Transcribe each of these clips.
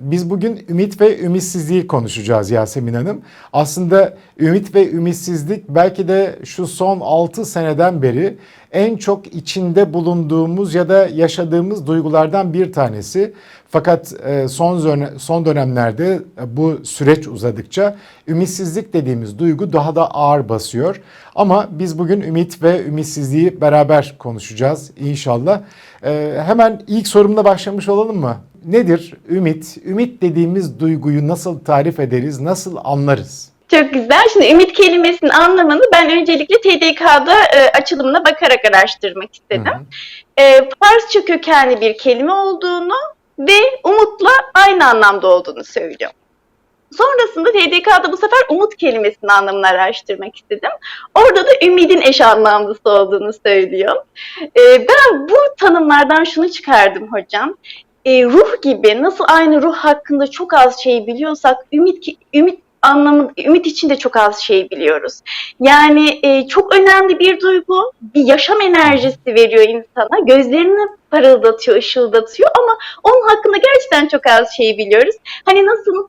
Biz bugün ümit ve ümitsizliği konuşacağız Yasemin Hanım. Aslında ümit ve ümitsizlik belki de şu son 6 seneden beri en çok içinde bulunduğumuz ya da yaşadığımız duygulardan bir tanesi. Fakat e, son son dönemlerde e, bu süreç uzadıkça ümitsizlik dediğimiz duygu daha da ağır basıyor. Ama biz bugün ümit ve ümitsizliği beraber konuşacağız inşallah. E, Hemen ilk sorumla başlamış olalım mı? Nedir ümit? Ümit dediğimiz duyguyu nasıl tarif ederiz, nasıl anlarız? Çok güzel. Şimdi ümit kelimesinin anlamını ben öncelikle TDK'da e, açılımına bakarak araştırmak istedim. Hı hı. E, Farsça kökenli bir kelime olduğunu ve umutla aynı anlamda olduğunu söylüyor. Sonrasında TDK'da bu sefer umut kelimesinin anlamını araştırmak istedim. Orada da ümidin eş anlamlısı olduğunu söylüyor. E, ben bu tanımlardan şunu çıkardım hocam. E, ruh gibi nasıl aynı ruh hakkında çok az şey biliyorsak ümit ki- ümit anlamı ümit için de çok az şey biliyoruz. Yani e, çok önemli bir duygu, bir yaşam enerjisi veriyor insana. Gözlerini parıldatıyor, ışıldatıyor ama onun hakkında gerçekten çok az şey biliyoruz. Hani nasıl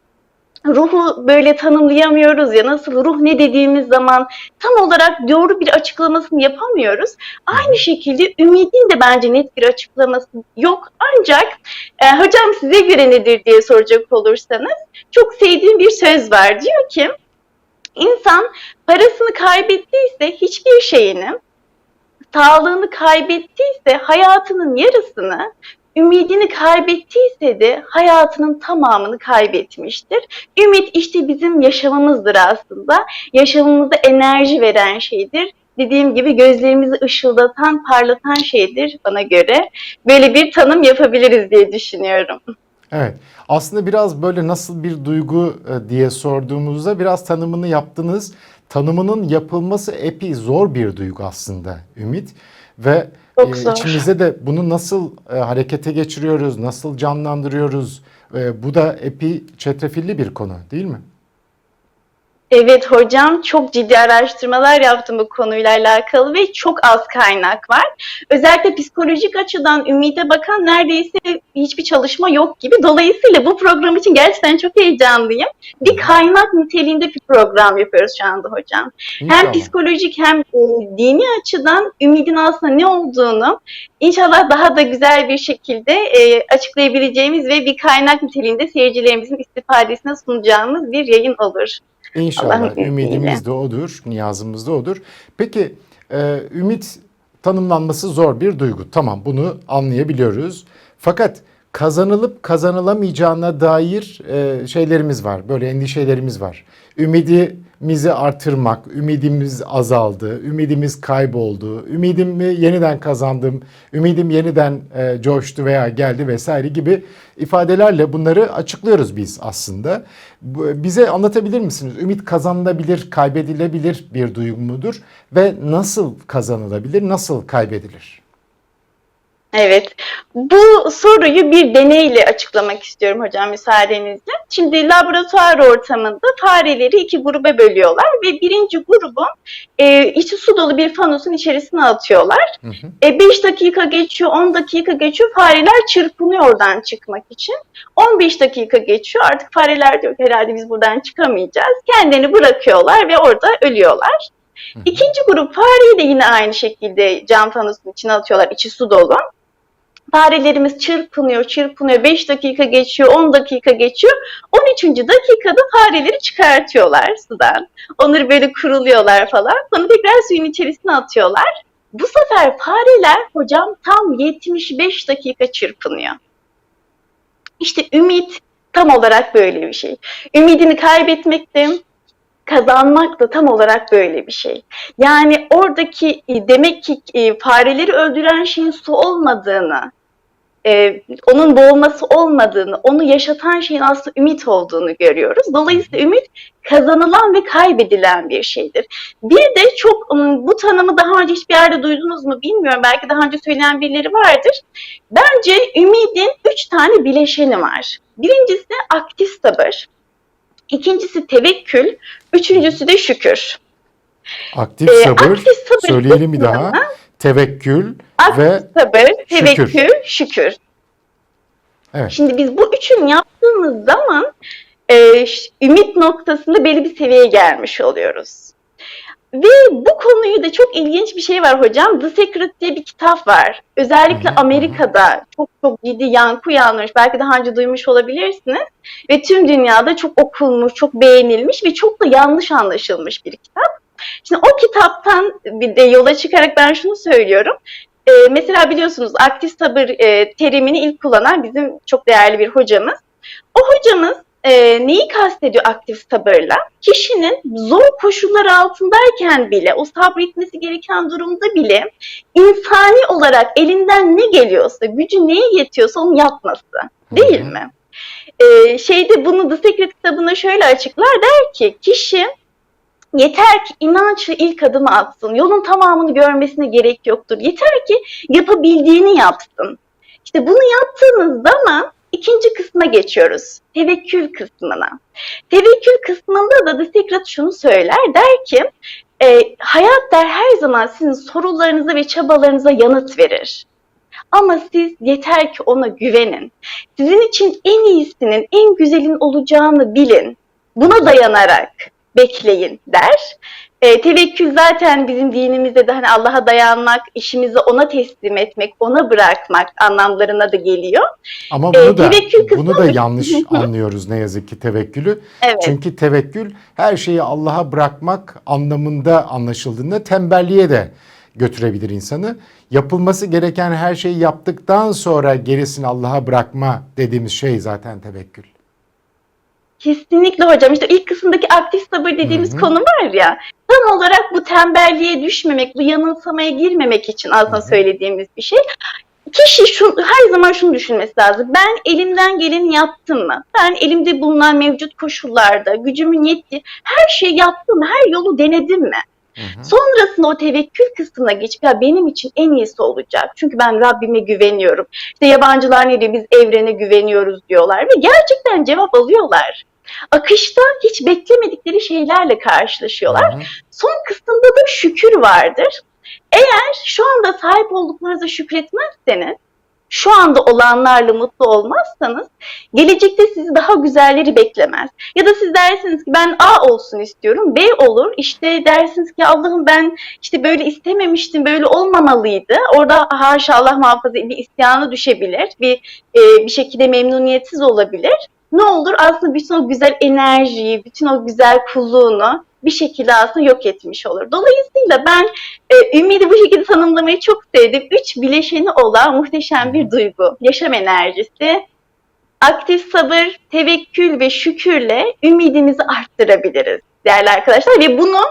ruhu böyle tanımlayamıyoruz ya nasıl ruh ne dediğimiz zaman tam olarak doğru bir açıklamasını yapamıyoruz. Aynı şekilde ümidin de bence net bir açıklaması yok. Ancak e, hocam size göre nedir diye soracak olursanız çok sevdiğim bir söz var. Diyor ki insan parasını kaybettiyse hiçbir şeyini, sağlığını kaybettiyse hayatının yarısını, ümidini kaybettiyse de hayatının tamamını kaybetmiştir. Ümit işte bizim yaşamımızdır aslında. Yaşamımıza enerji veren şeydir. Dediğim gibi gözlerimizi ışıldatan, parlatan şeydir bana göre. Böyle bir tanım yapabiliriz diye düşünüyorum. Evet. Aslında biraz böyle nasıl bir duygu e, diye sorduğumuzda biraz tanımını yaptınız. Tanımının yapılması epey zor bir duygu aslında ümit ve Çok e, zor. içimizde de bunu nasıl e, harekete geçiriyoruz, nasıl canlandırıyoruz? E, bu da epey çetrefilli bir konu değil mi? Evet hocam çok ciddi araştırmalar yaptım bu konuyla alakalı ve çok az kaynak var. Özellikle psikolojik açıdan ümide bakan neredeyse hiçbir çalışma yok gibi. Dolayısıyla bu program için gerçekten çok heyecanlıyım. Bir kaynak niteliğinde bir program yapıyoruz şu anda hocam. Hem İnşallah. psikolojik hem e, dini açıdan ümidin aslında ne olduğunu inşallah daha da güzel bir şekilde e, açıklayabileceğimiz ve bir kaynak niteliğinde seyircilerimizin istifadesine sunacağımız bir yayın olur. İnşallah ümidimiz de odur, niyazımız da odur. Peki e, ümit tanımlanması zor bir duygu. Tamam bunu anlayabiliyoruz. Fakat kazanılıp kazanılamayacağına dair e, şeylerimiz var. Böyle endişelerimiz var. Ümidimizi artırmak, ümidimiz azaldı, ümidimiz kayboldu, ümidimi yeniden kazandım, ümidim yeniden e, coştu veya geldi vesaire gibi ifadelerle bunları açıklıyoruz biz aslında. Bize anlatabilir misiniz? Ümit kazanılabilir, kaybedilebilir bir duygu mudur ve nasıl kazanılabilir, nasıl kaybedilir? Evet. Bu soruyu bir deneyle açıklamak istiyorum hocam müsaadenizle. Şimdi laboratuvar ortamında fareleri iki gruba bölüyorlar ve birinci grubu e, içi su dolu bir fanusun içerisine atıyorlar. Hı hı. E, 5 dakika geçiyor, 10 dakika geçiyor. Fareler çırpınıyor oradan çıkmak için. 15 dakika geçiyor. Artık fareler diyor herhalde biz buradan çıkamayacağız. Kendilerini bırakıyorlar ve orada ölüyorlar. hı. İkinci grup fareyi de yine aynı şekilde cam fanusun içine atıyorlar. içi su dolu. Farelerimiz çırpınıyor, çırpınıyor. 5 dakika geçiyor, 10 dakika geçiyor. 13. dakikada fareleri çıkartıyorlar sudan. Onları böyle kuruluyorlar falan. Sonra tekrar suyun içerisine atıyorlar. Bu sefer fareler hocam tam 75 dakika çırpınıyor. İşte ümit tam olarak böyle bir şey. Ümidini kaybetmek de kazanmak da tam olarak böyle bir şey. Yani oradaki e, demek ki e, fareleri öldüren şeyin su olmadığını, e, onun boğulması olmadığını, onu yaşatan şeyin aslında ümit olduğunu görüyoruz. Dolayısıyla ümit kazanılan ve kaybedilen bir şeydir. Bir de çok bu tanımı daha önce hiçbir yerde duydunuz mu bilmiyorum. Belki daha önce söyleyen birileri vardır. Bence ümidin üç tane bileşeni var. Birincisi aktif sabır. İkincisi tevekkül. Üçüncüsü de şükür. Aktif Ee, sabır, aktif sabır söyleyelim bir daha. Tevekkül Aktif ve sabır, şükür. tevekkül, şükür. Evet. Şimdi biz bu üçünü yaptığımız zaman e, ümit noktasında belli bir seviyeye gelmiş oluyoruz. Ve bu konuyu da çok ilginç bir şey var hocam. The Secret diye bir kitap var. Özellikle. Amerika'da çok çok ciddi yankı uyandırmış. Belki daha önce duymuş olabilirsiniz. Ve tüm dünyada çok okunmuş, çok beğenilmiş ve çok da yanlış anlaşılmış bir kitap. Şimdi o kitaptan bir de yola çıkarak ben şunu söylüyorum. Ee, mesela biliyorsunuz aktif sabır e, terimini ilk kullanan bizim çok değerli bir hocamız. O hocamız e, neyi kastediyor aktif sabırla? Kişinin zor koşullar altındayken bile, o sabretmesi gereken durumda bile insani olarak elinden ne geliyorsa, gücü neye yetiyorsa onu yapması. Değil mi? Ee, şeyde bunu The Secret kitabında şöyle açıklar der ki kişi yeter ki inançla ilk adımı atsın. Yolun tamamını görmesine gerek yoktur. Yeter ki yapabildiğini yapsın. İşte bunu yaptığınız zaman ikinci kısma geçiyoruz. Tevekkül kısmına. Tevekkül kısmında da Secret şunu söyler. Der ki e, hayat der her zaman sizin sorularınıza ve çabalarınıza yanıt verir. Ama siz yeter ki ona güvenin. Sizin için en iyisinin, en güzelin olacağını bilin. Buna dayanarak bekleyin der. E, tevekkül zaten bizim dinimizde de hani Allah'a dayanmak, işimizi ona teslim etmek, ona bırakmak anlamlarına da geliyor. Ama bunu da tevekkül kısmı bunu da da- yanlış anlıyoruz ne yazık ki tevekkülü. Evet. Çünkü tevekkül her şeyi Allah'a bırakmak anlamında anlaşıldığında tembelliğe de götürebilir insanı. Yapılması gereken her şeyi yaptıktan sonra gerisini Allah'a bırakma dediğimiz şey zaten tevekkül. Kesinlikle hocam. İşte ilk kısımdaki aktif sabır dediğimiz Hı hı. konu var ya. Tam olarak bu tembelliğe düşmemek, bu yanılsamaya girmemek için aslında Hı hı. söylediğimiz bir şey. Kişi şu, her zaman şunu düşünmesi lazım. Ben elimden geleni yaptım mı? Ben elimde bulunan mevcut koşullarda, gücümün yettiği her şeyi yaptım mı? Her yolu denedim mi? Hı hı. Sonrasında o tevekkül kısmına geçip ya benim için en iyisi olacak. Çünkü ben Rabbime güveniyorum. İşte yabancılar ne diyor? Biz evrene güveniyoruz diyorlar ve gerçekten cevap alıyorlar. Akışta hiç beklemedikleri şeylerle karşılaşıyorlar. Hı hı. Son kısımda da şükür vardır. Eğer şu anda sahip olduklarınıza şükretmezseniz, şu anda olanlarla mutlu olmazsanız, gelecekte sizi daha güzelleri beklemez. Ya da siz dersiniz ki ben A olsun istiyorum, B olur. İşte dersiniz ki Allah'ım ben işte böyle istememiştim, böyle olmamalıydı. Orada haşa Allah muhafaza bir isyanı düşebilir, bir e, bir şekilde memnuniyetsiz olabilir. Ne olur aslında bütün o güzel enerjiyi, bütün o güzel kulluğunu bir şekilde aslında yok etmiş olur. Dolayısıyla ben e, ümidi bu şekilde tanımlamayı çok sevdim. Üç bileşeni olan muhteşem bir duygu. Yaşam enerjisi, aktif sabır, tevekkül ve şükürle ümidimizi arttırabiliriz değerli arkadaşlar. Ve bunu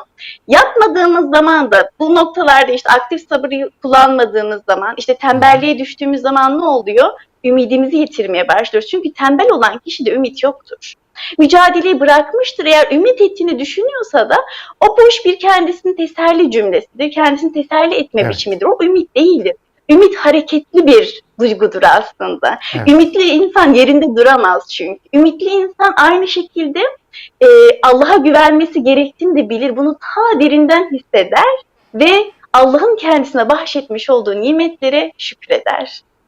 yapmadığımız zaman da bu noktalarda işte aktif sabırı kullanmadığımız zaman, işte tembelliğe düştüğümüz zaman ne oluyor? Ümidimizi yitirmeye başlıyoruz. Çünkü tembel olan kişide ümit yoktur. Mücadeleyi bırakmıştır. Eğer ümit ettiğini düşünüyorsa da o boş bir kendisini teselli cümlesidir. Kendisini teselli etme Evet. biçimidir. O ümit değildir. Ümit hareketli bir duygudur aslında. Evet. Ümitli insan yerinde duramaz çünkü. Ümitli insan aynı şekilde e, Allah'a güvenmesi gerektiğini de bilir. Bunu ta derinden hisseder ve Allah'ın kendisine bahşetmiş olduğu nimetlere şükreder.